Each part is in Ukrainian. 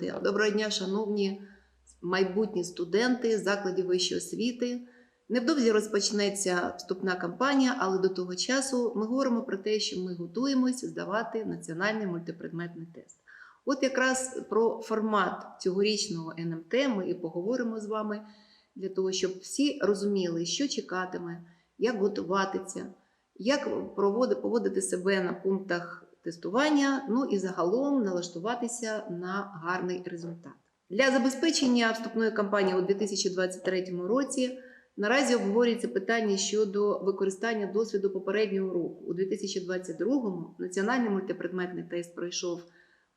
Шановні. Доброго дня, шановні майбутні студенти закладів вищої освіти. Невдовзі розпочнеться вступна кампанія, але до того часу ми говоримо про те, що ми готуємось здавати національний мультипредметний тест. От якраз про формат цьогорічного НМТ ми і поговоримо з вами для того, щоб всі розуміли, що чекатиме, як готуватися, як поводити себе на пунктах тестування, ну і загалом налаштуватися на гарний результат. Для забезпечення вступної кампанії у 2023 році наразі обговорюється питання щодо використання досвіду попереднього року. У 2022-му національний мультипредметний тест пройшов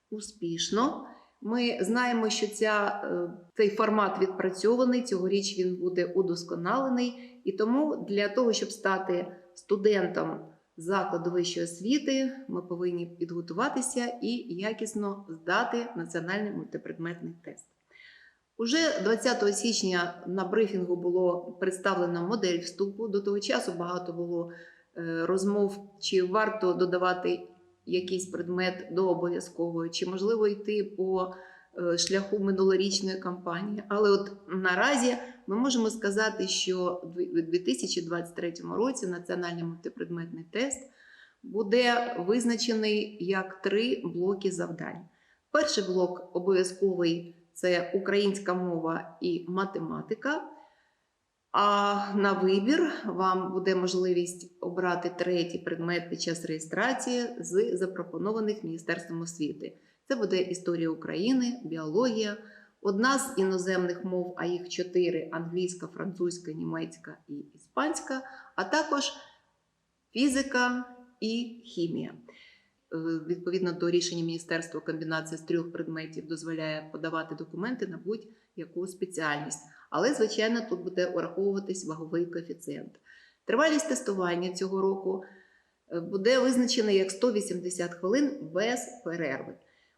успішно. Ми знаємо, що ця, е, цей формат відпрацьований, цьогоріч він буде удосконалений, і тому для того, щоб стати студентом закладу вищої освіти, ми повинні підготуватися і якісно здати національний мультипредметний тест. Уже 20 січня на брифінгу було представлено модель вступу. До того часу багато було е, розмов, чи варто додавати якийсь предмет до обов'язкової, чи можливо йти по е, шляху минулорічної кампанії. Але от наразі ми можемо сказати, що у 2023 році національний мультипредметний тест буде визначений як три блоки завдань. Перший блок обов'язковий це українська мова і математика. А на вибір вам буде можливість обрати третій предмет під час реєстрації з запропонованих Міністерством освіти. Це буде історія України, біологія, одна з іноземних мов, а їх чотири: англійська, французька, німецька і іспанська, а також фізика і хімія. Е, Відповідно до рішення міністерства, комбінація з трьох предметів дозволяє подавати документи на будь-яку спеціальність. Але, звичайно, тут буде ураховуватись ваговий коефіцієнт. Тривалість тестування цього року е, буде визначена як 180 хвилин без перерви.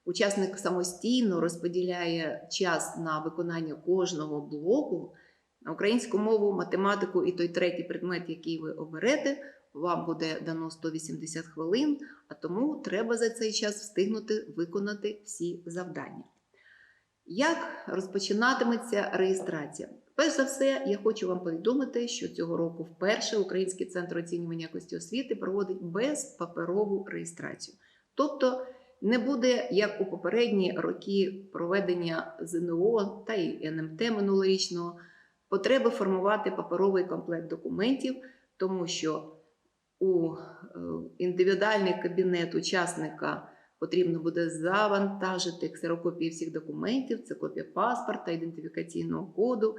Учасник самостійно розподіляє час на виконання кожного блоку на українську мову, математику і той третій предмет, який ви оберете. Вам буде дано 180 хвилин, а тому треба за цей час встигнути виконати всі завдання. Як розпочинатиметься реєстрація? Перш за все, я хочу вам повідомити, що цього року вперше Український центр оцінювання якості освіти проводить безпаперову реєстрацію. Тобто не буде, як у попередні роки проведення ЗНО та й НМТ минулорічного, потреби формувати паперовий комплект документів, тому що у е, індивідуальний кабінет учасника потрібно буде завантажити ксерокопії всіх документів, це копія паспорта, ідентифікаційного коду.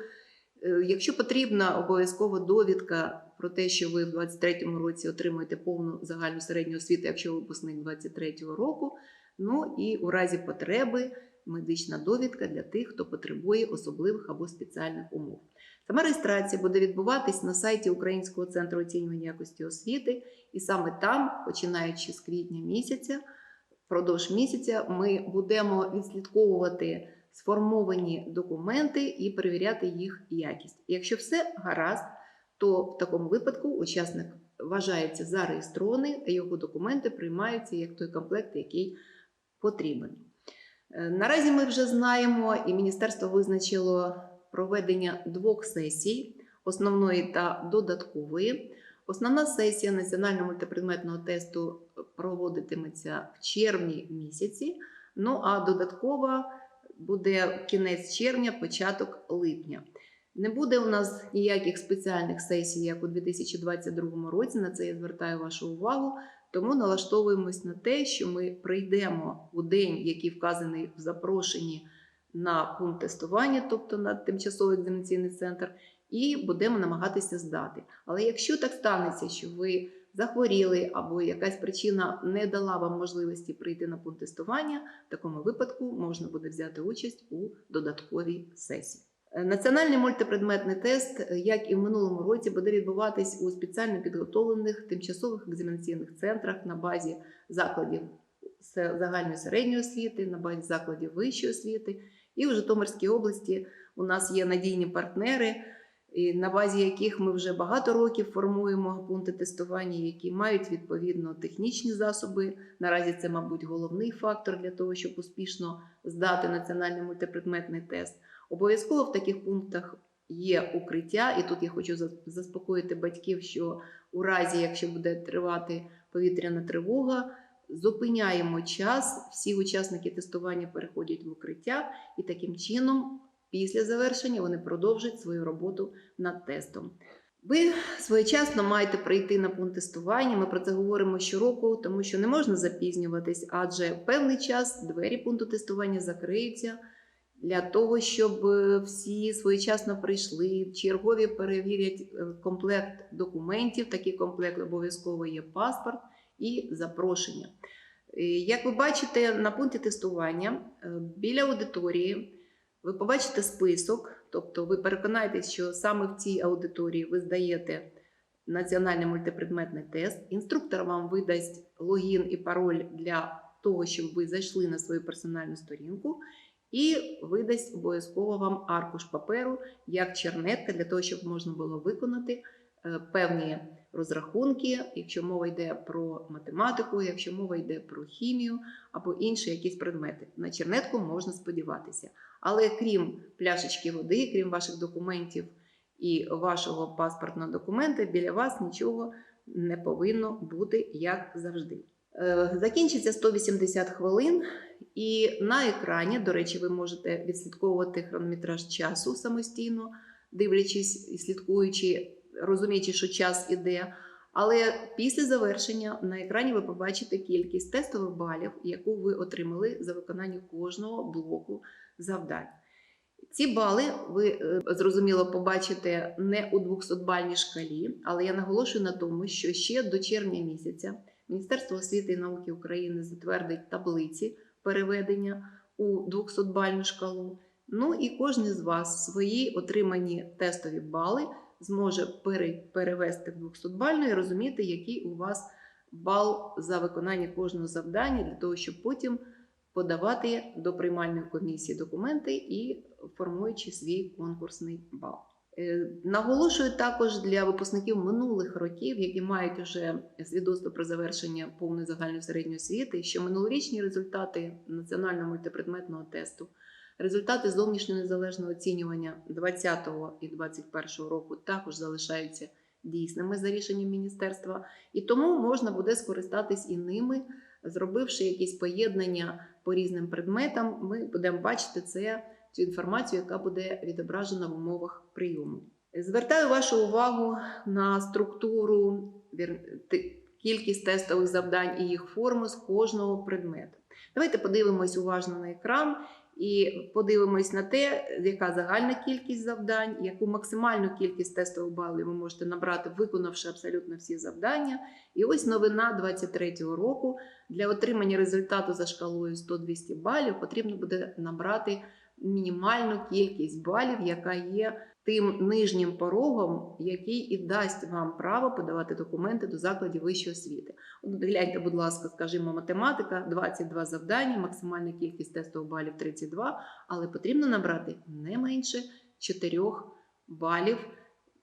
Е, Якщо потрібна обов'язково довідка про те, що ви в 2023 році отримуєте повну загальну середню освіту, якщо випускник 2023 року, ну і у разі потреби медична довідка для тих, хто потребує особливих або спеціальних умов. Сама реєстрація буде відбуватись на сайті Українського центру оцінювання якості освіти, і саме там, починаючи з квітня місяця, впродовж місяця, ми будемо відслідковувати сформовані документи і перевіряти їх якість. Якщо все гаразд, то в такому випадку учасник вважається зареєстрований, а його документи приймаються як той комплект, який потрібен. Е, Наразі ми вже знаємо, і міністерство визначило проведення двох сесій основної та додаткової. Основна сесія національного мультипредметного тесту проводитиметься в червні місяці. Ну а додаткова буде кінець червня, початок липня. Не буде у нас ніяких спеціальних сесій, як у 2022 році. На це я звертаю вашу увагу. Тому налаштовуємось на те, що ми прийдемо у день, який вказаний в запрошенні на пункт тестування, тобто на тимчасовий екзаменаційний центр, і будемо намагатися здати. Але якщо так станеться, що ви захворіли або якась причина не дала вам можливості прийти на пункт тестування, в такому випадку можна буде взяти участь у додатковій сесії. Е, Національний мультипредметний тест, е, як і в минулому році, буде відбуватись у спеціально підготовлених тимчасових екзаменаційних центрах на базі закладів загальної середньої освіти, на базі закладів вищої освіти. І в Житомирській області у нас є надійні партнери, і на базі яких ми вже багато років формуємо пункти тестування, які мають відповідно технічні засоби. Наразі це, мабуть, головний фактор для того, щоб успішно здати національний мультипредметний тест. Обов'язково в таких пунктах є укриття, і тут я хочу заспокоїти батьків, що у разі, якщо буде тривати повітряна тривога, зупиняємо час, всі учасники тестування переходять в укриття, і таким чином, після завершення, вони продовжать свою роботу над тестом. Ви своєчасно маєте прийти на пункт тестування. Ми про це говоримо щороку, тому що не можна запізнюватись, адже певний час двері пункту тестування закриються для того, щоб е, всі своєчасно прийшли. Чергові перевірять е, комплект документів. Такий комплект обов'язково є паспорт і запрошення. Е, Як ви бачите, на пункті тестування біля аудиторії ви побачите список, тобто ви переконаєтесь, що саме в цій аудиторії ви здаєте національний мультипредметний тест. Інструктор вам видасть логін і пароль для того, щоб ви зайшли на свою персональну сторінку, і видасть обов'язково вам аркуш паперу як чернетка для того, щоб можна було виконати е, певні розрахунки, якщо мова йде про математику, якщо мова йде про хімію або інші якісь предмети. На чернетку можна сподіватися. Але крім пляшечки води, крім ваших документів і вашого паспортного документа, біля вас нічого не повинно бути як завжди. Е, Закінчиться 180 хвилин, і на екрані, до речі, ви можете відслідковувати хронометраж часу самостійно, дивлячись і слідкуючи, розуміючи, що час іде. Але після завершення на екрані ви побачите кількість тестових балів, яку ви отримали за виконання кожного блоку завдань. Ці бали ви е, зрозуміло побачите не у 200-бальній шкалі, але я наголошую на тому, що ще до червня місяця Міністерство освіти і науки України затвердить таблиці переведення у 200-бальну шкалу. Ну і кожен з вас свої отримані тестові бали зможе перевести в 200-бальну і розуміти, який у вас бал за виконання кожного завдання, для того, щоб потім подавати до приймальної комісії документи і формуючи свій конкурсний бал. Е, Наголошую також для випускників минулих років, які мають уже свідоцтво про завершення повної загальної середньої освіти, що минулорічні результати національного мультипредметного тесту, результати зовнішнього незалежного оцінювання 2020 і 2021 року також залишаються дійсними за рішенням міністерства, і тому можна буде скористатись і ними, зробивши якісь поєднання по різним предметам. Ми будемо бачити це цю інформацію, яка буде відображена в умовах прийому. Звертаю вашу увагу на структуру, кількість тестових завдань і їх форму з кожного предмету. Давайте подивимось уважно на екран і подивимось на те, яка загальна кількість завдань, яку максимальну кількість тестових балів ви можете набрати, виконавши абсолютно всі завдання. І ось новина 23-го року. Для отримання результату за шкалою 100-200 балів потрібно буде набрати мінімальну кількість балів, яка є тим нижнім порогом, який і дасть вам право подавати документи до закладів вищої освіти. От гляньте, будь ласка, скажімо, математика, 22 завдання, максимальна кількість тестових балів 32, але потрібно набрати не менше 4 балів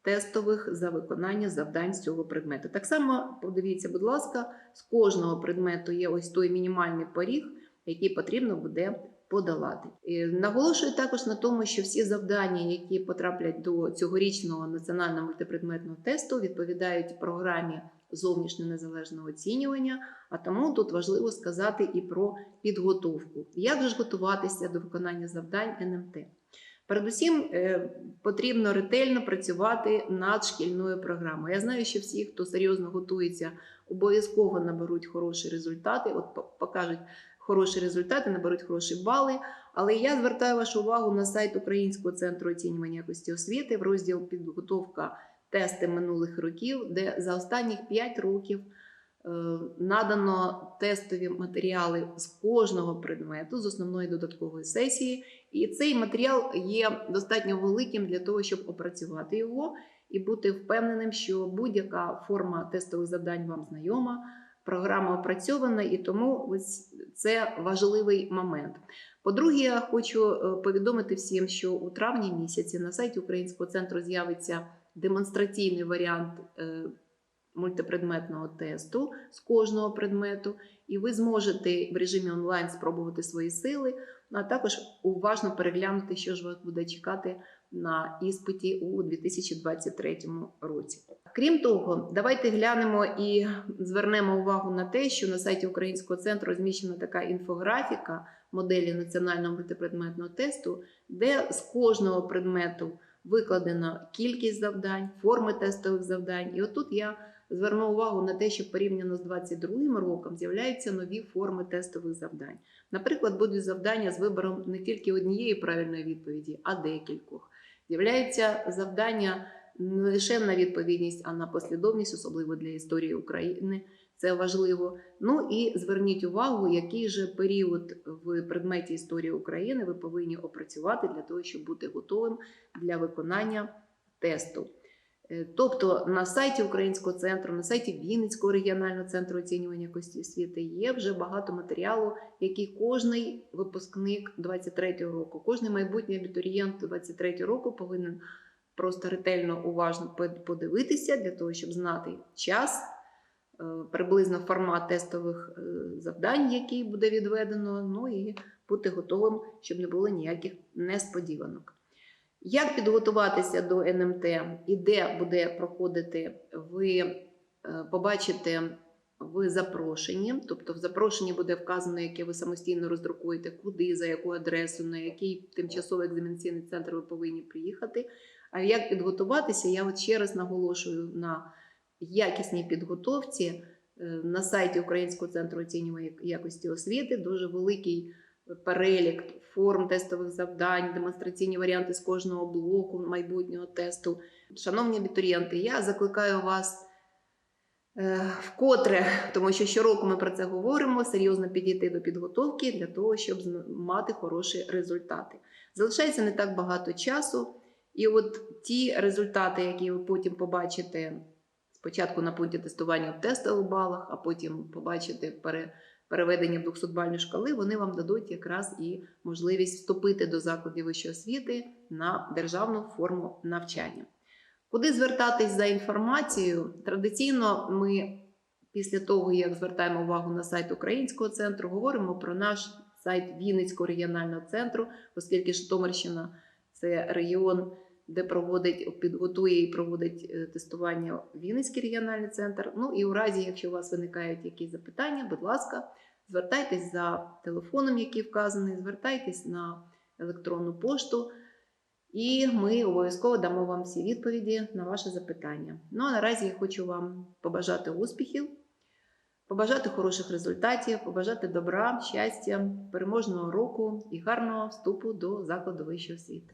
тестових за виконання завдань з цього предмету. Так само подивіться, будь ласка, з кожного предмету є ось той мінімальний поріг, який потрібно буде подолати. І Наголошую також на тому, що всі завдання, які потраплять до цьогорічного національного мультипредметного тесту, відповідають програмі зовнішнього незалежного оцінювання. А тому тут важливо сказати і про підготовку. Як же готуватися до виконання завдань НМТ? Передусім е, потрібно ретельно працювати над шкільною програмою. Я знаю, що всі, хто серйозно готується, обов'язково наберуть хороші результати. От покажуть хороші результати, наберуть хороші бали. Але я звертаю вашу увагу на сайт Українського центру оцінювання якості освіти в розділ підготовка тести минулих років, де за останніх 5 років е, надано тестові матеріали з кожного предмету з основної додаткової сесії. І цей матеріал є достатньо великим для того, щоб опрацювати його і бути впевненим, що будь-яка форма тестових завдань вам знайома. Програма опрацьована, і тому ось це важливий момент. По-друге, я хочу е, повідомити всім, що у травні місяці на сайті Українського центру з'явиться демонстраційний варіант е, мультипредметного тесту з кожного предмету, і ви зможете в режимі онлайн спробувати свої сили, а також уважно переглянути, що ж вас буде чекати на іспиті у 2023 році. Крім того, давайте глянемо і звернемо увагу на те, що на сайті Українського центру розміщена така інфографіка моделі національного мультипредметного тесту, де з кожного предмету викладена кількість завдань, форми тестових завдань. І отут я зверну увагу на те, що порівняно з 2022 роком з'являються нові форми тестових завдань. Наприклад, будуть завдання з вибором не тільки однієї правильної відповіді, а декількох. З'являються завдання не лише на відповідність, а на послідовність, особливо для історії України. Це важливо. Ну і зверніть увагу, який же період в предметі історії України ви повинні опрацювати для того, щоб бути готовим для виконання тесту. Е, Тобто на сайті Українського центру, на сайті Вінницького регіонального центру оцінювання якості освіти є вже багато матеріалу, який кожний випускник 23-го року, кожний майбутній абітурієнт 23-го року повинен просто ретельно уважно подивитися для того, щоб знати час, е, приблизно формат тестових е, завдань, який буде відведено, ну і бути готовим, щоб не було ніяких несподіванок. Як підготуватися до НМТ і де буде проходити, ви е, побачите в запрошенні. Тобто в запрошенні буде вказано, яке ви самостійно роздрукуєте, куди, за яку адресу, на який тимчасовий екзаменаційний центр ви повинні приїхати. А як підготуватися, я от ще раз наголошую на якісній підготовці. Е, На сайті Українського центру оцінювання якості освіти дуже великий перелік форм тестових завдань, демонстраційні варіанти з кожного блоку майбутнього тесту. Шановні абітурієнти, я закликаю вас е, вкотре, тому що щороку ми про це говоримо, серйозно підійти до підготовки для того, щоб мати хороші результати. Залишається не так багато часу, і от ті результати, які ви потім побачите спочатку на пункті тестування в тестових балах, а потім побачите пере, переведення в 200-бальні шкали, вони вам дадуть якраз і можливість вступити до закладів вищої освіти на державну форму навчання. Куди звертатись за інформацією? Традиційно ми після того, як звертаємо увагу на сайт Українського центру, говоримо про наш сайт Вінницького регіонального центру, оскільки Житомирщина це регіон, де проводить, підготує і проводить е, тестування Вінницький регіональний центр. Ну і у разі, якщо у вас виникають якісь запитання, будь ласка, звертайтесь за телефоном, який вказаний, звертайтесь на електронну пошту. І ми обов'язково дамо вам всі відповіді на ваші запитання. Ну а наразі я хочу вам побажати успіхів, побажати хороших результатів, побажати добра, щастя, переможного року і гарного вступу до закладу вищої освіти.